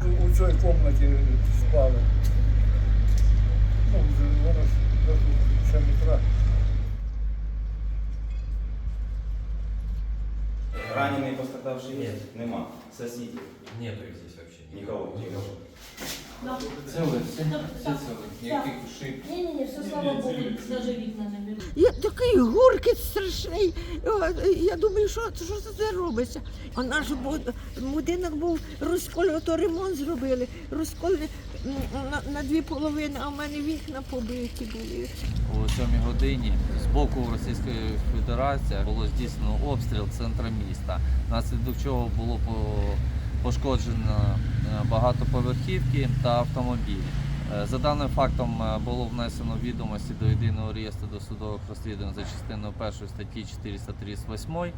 у цій кімнаті спали. Ну, вже воно ж до 7 утра. Раненый пострадавший Нет. есть? Нема. Соседи. Нету их здесь вообще. Никого. Да. Целые, все, Да, все да. целые, Да. никаких ушиб. Не-не-не, все, Слава Богу, не беру. Я такий гуркіт страшний. Я думаю, що, що це робиться? А наш будинок був розколь, то ремонт зробили. Розколь на, на дві половини, а в мене вікна побиті були. О 7 годині з боку Російської Федерації було здійснено обстріл центра міста, внаслідок чого було по- пошкоджено е, багатоповерхівки та автомобілі. Е, За даним фактом е, було внесено відомості до єдиного реєстру досудових розслідувань за частиною 1 статті 438